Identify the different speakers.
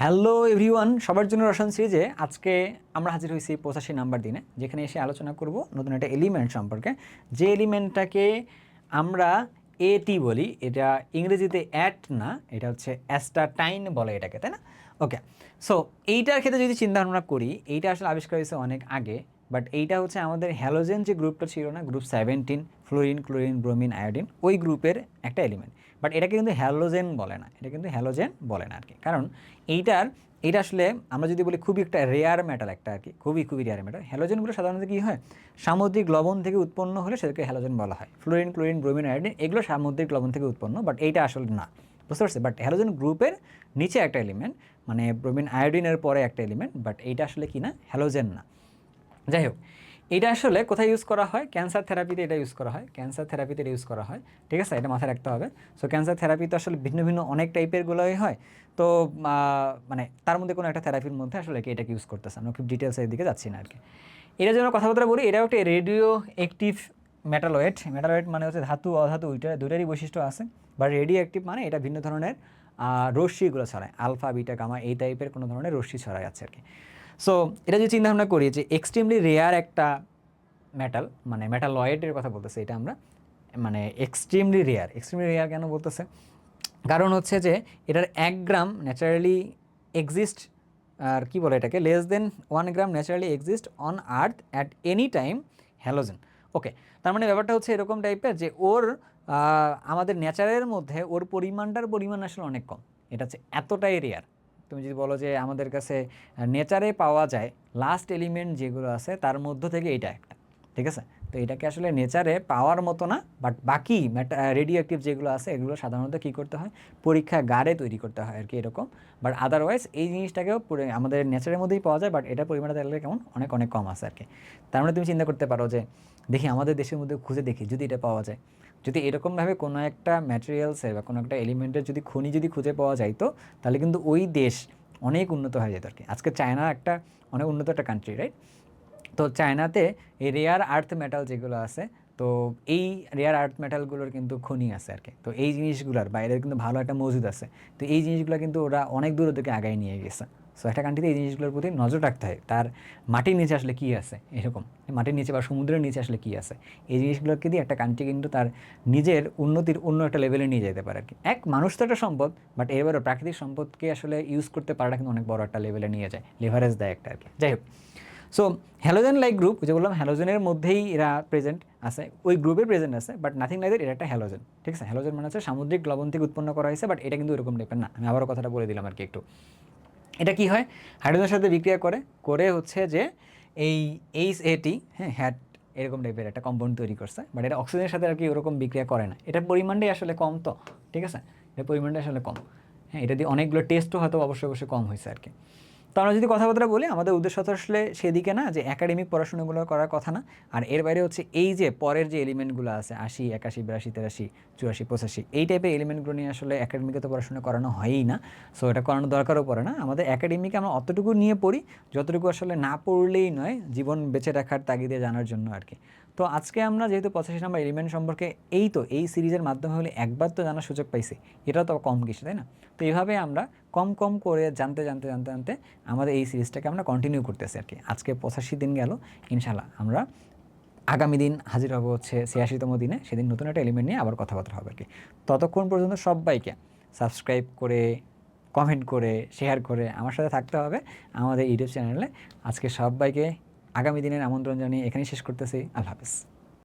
Speaker 1: Hello everyone, সবার জন্য রসায়ন সিরিজে আজকে আমরা হাজির হয়েছি পঁচাশি নাম্বার দিনে, যেখানে এসে আলোচনা করব নতুন একটা এলিমেন্ট সম্পর্কে। যে এলিমেন্টটাকে আমরা এটি বলি, এটা ইংরেজিতে অ্যাট না, এটা হচ্ছে অ্যাস্টাটাইন বলে এটাকে, তাই না? ওকে সো এইটার ক্ষেত্রে যদি চিন্তা ভাবনা করি, এইটা আসলে আবিষ্কার হয়েছে অনেক আগে। বাট এইটা হচ্ছে আমাদের হ্যালোজেন যে গ্রুপটা ছিল না group seventeen fluorine chlorine bromine iodine ওই গ্রুপের একটা এলিমেন্ট বাট এটাকে কিন্তু হ্যালোজেন বলে না, এটা কিন্তু হ্যালোজেন বলে না আর কি কারণ এইটার এটা আসলে আমরা যদি বলি খুবই একটা রেয়ার মেটাল একটা আর কি খুবই খুবই রেয়ার মেটাল হ্যালোজেনগুলো সাধারণত কী হয়? সামুদ্রিক লবণ থেকে উৎপন্ন হলে সেটাকে হ্যালোজেন বলা হয়। ফ্লোরিন ক্লোরিন ব্রোমিন আয়োডিন এগুলো সামুদ্রিক লবণ থেকে উৎপন্ন বাট এইটা আসলে না। বুঝতে পারছি বাট হ্যালোজেন গ্রুপের নিচে একটা এলিমেন্ট মানে ব্রোমিন আয়োডিনের পরে একটা এলিমেন্ট বাট এইটা আসলে কি না? হ্যালোজেন না। যাই হোক এটা আসলে কোথায় ইউজ করা হয়? ক্যান্সার থেরাপিতে এটা ইউজ করা হয়। ক্যান্সার থেরাপিতে এটা ইউজ করা হয়। ঠিক আছে? এটা মাথায় রাখতে হবে। সো ক্যান্সার থেরাপি তো আসলে ভিন্ন ভিন্ন অনেক টাইপের গুলোই হয়। তো মানে তার মধ্যে কোনো একটা থেরাপির মধ্যে আসলে কি এটাকে ইউজ করতেছে? আমরা খুব ডিটেলসের দিকে যাচ্ছি না আর কি এটা যেন কথাবার্তা বলি এটাও একটা রেডিও অ্যাক্টিভ মেটালয়েড মেটালয়েড মানে হচ্ছে ধাতু, অধাতু, ওইটা দুইটারই বৈশিষ্ট্য আছে। বা রেডিও অ্যাক্টিভ মানে এটা ভিন্ন ধরনের রশ্মিগুলো ছড়ায়। আলফা, বিটা, গামা এই টাইপের কোনো ধরনের রশ্মি ছড়ায় আছে আর কি সো এটা যদি চিন্তা ভাবনা করি যে এক্সট্রিমলি রেয়ার একটা মেটাল মানে মেটালয়েডের কথা বলতেছে এটা আমরা মানে এক্সট্রিমলি রেয়ার এক্সট্রিমলি রেয়ার কেন বলতেছে? কারণ হচ্ছে যে এটার এক গ্রাম ন্যাচারালি এক্সিস্ট আর কি বলে এটাকে? Less than one gram naturally exist on earth at any time halogen okay তার মানে ব্যাপারটা হচ্ছে এরকম টাইপের যে ওর আমাদের নেচারের মধ্যে ওর পরিমাণটার পরিমাণ আসলে অনেক কম। এটা হচ্ছে এতটাই রেয়ার তুমি যদি বলো যে আমাদের কাছে নেচারে পাওয়া যায় লাস্ট এলিমেন্ট যেগুলো আছে, তার মধ্য থেকে এটা একটা, ঠিক আছে? তো এটাকে আসলে নেচারে পাওয়ার মতো না বাট বাকি রেডিও অ্যাক্টিভ যেগুলো আছে, এগুলো সাধারণত কী করতে হয়? পরীক্ষা গাড়ে তৈরি করতে হয় আর কি এরকম। বাট আদারওয়াইজ এই জিনিসটাকেও আমাদের নেচারের মধ্যেই পাওয়া যায় বাট এটা পরিমাণটা দেখলে কেমন? অনেক অনেক কম আছে আর কি। তার মানে তুমি চিন্তা করতে পারো যে, দেখি আমাদের দেশের মধ্যে খুঁজে দেখি যদি এটা পাওয়া যায়। যদি এরকমভাবে কোনো একটা ম্যাটেরিয়ালসের বা কোনো একটা এলিমেন্টের যদি খনি যদি খুঁজে পাওয়া যায় তো, তাহলে কিন্তু ওই দেশ অনেক উন্নত হয়ে যেত আর কি। আজকে চায়না একটা অনেক উন্নত একটা কান্ট্রি রাইট তো চায়নাতে এই রেয়ার আর্থ মেটাল যেগুলো আছে, তো এই রেয়ার আর্থ মেটালগুলোর কিন্তু খনি আছে আর কি। তো এই জিনিসগুলোর বাইরে কিন্তু ভালো একটা মজুদ আছে। তো এই জিনিসগুলো কিন্তু ওরা অনেক দূর থেকে আগায় নিয়ে গেছে। সো একটা কান্ট্রিতে এই জিনিসগুলোর প্রতি নজর রাখতে হয়, তার মাটির নিচে আসলে কী আছে, এরকম। মাটির নিচে বা সমুদ্রের নিচে আসলে কী আছে, এই জিনিসগুলোকে দিয়ে একটা কান্ট্রি কিন্তু তার নিজের উন্নতির অন্য একটা লেভেলে নিয়ে যেতে পারে আর কি। এক, মানুষ তো একটা সম্পদ বাট এবারও প্রাকৃতিক সম্পদকে আসলে ইউজ করতে পারাটা কিন্তু অনেক বড় একটা লেভেলে নিয়ে যায় লেভারেজ দেয় একটা আর কি। যাই হোক সো হ্যালোজেন লাইক গ্রুপ যে বললাম হ্যালোজেনের মধ্যেই এরা প্রেজেন্ট আছে। ওই গ্রুপে প্রেজেন্ট আছে বাট নাথিং লাইক এটা একটা হ্যালোজেন ঠিক আছে? হ্যালোজেন মানে হচ্ছে সামুদ্রিক লবণ থেকে উৎপন্ন করা হয়েছে বাট এটা কিন্তু এরকম টাইপের না। আমি আবারও কথাটা বলে দিলাম আর কি একটু। এটা কি হয়? হাইড্রোজেনের সাথে বিক্রিয়া করে করে হচ্ছে যে এই এইচ এটি হ্যাঁ হ্যাট এরকম টাইপের একটা কম্পাউন্ড তৈরি করছে বাট এটা অক্সিজেনের সাথে আর কি ওরকম বিক্রিয়া করে না। এটার পরিমাণটাই আসলে কম তো, ঠিক আছে? এটার পরিমাণটা আসলে কম। হ্যাঁ এটা দিয়ে অনেকগুলো টেস্টও হয়তো অবশ্যই অবশ্যই কম হয়েছে আর কি। তো আমরা যদি কথাবার্তা বলি, আমাদের উদ্দেশ্য তো আসলে সেদিকে না, যে একাডেমিক পড়াশোনাগুলো করার কথা না। আর এর বাইরে হচ্ছে এই যে পরের যে এলিমেন্টগুলো আছে, আশি, একাশি, বিরাশি, তেরাশি, চুরাশি, পঁচাশি, এই টাইপের এলিমেন্টগুলো নিয়ে আসলে একাডেমিকে তো পড়াশোনা করানো হয়ই না। সো এটা করানো দরকারও পড়ে না। আমাদের একাডেমিকে আমরা অতটুকু নিয়ে পড়ি, যতটুকু আসলে না পড়লেই নয়, জীবন বেঁচে রাখার তাগিদে জানার জন্য আর কি। তো আজকে আমরা যেহেতু পঁচাশি নাম্বার এলিমেন্ট সম্পর্কে এই তো, এই সিরিজের মাধ্যমে হলে একবার তো জানার সুযোগ পাইছি, এটা তো কম কিছু, তাই না? তো এইভাবে আমরা কম কম করে জানতে জানতে জানতে জানতে আমাদের এই সিরিজটাকে আমরা কন্টিনিউ করতেছি আর কি। আজকে পঁচাশি দিন গেল ইনশাল্লাহ আমরা আগামী দিন হাজির হব হচ্ছে ছিয়াশিতম দিনে, সেদিন নতুন একটা এলিমেন্ট নিয়ে আবার কথাবার্তা হবে আর কি। ততক্ষণ পর্যন্ত সবাইকে সাবস্ক্রাইব করে কমেন্ট করে শেয়ার করে আমার সাথে থাকতে হবে, আমাদের ইউটিউব চ্যানেলে আজকে সবাইকে আগামী দিনের আমন্ত্রণ জানিয়ে এখানেই শেষ করতেছি। আল্লাহ হাফেজ।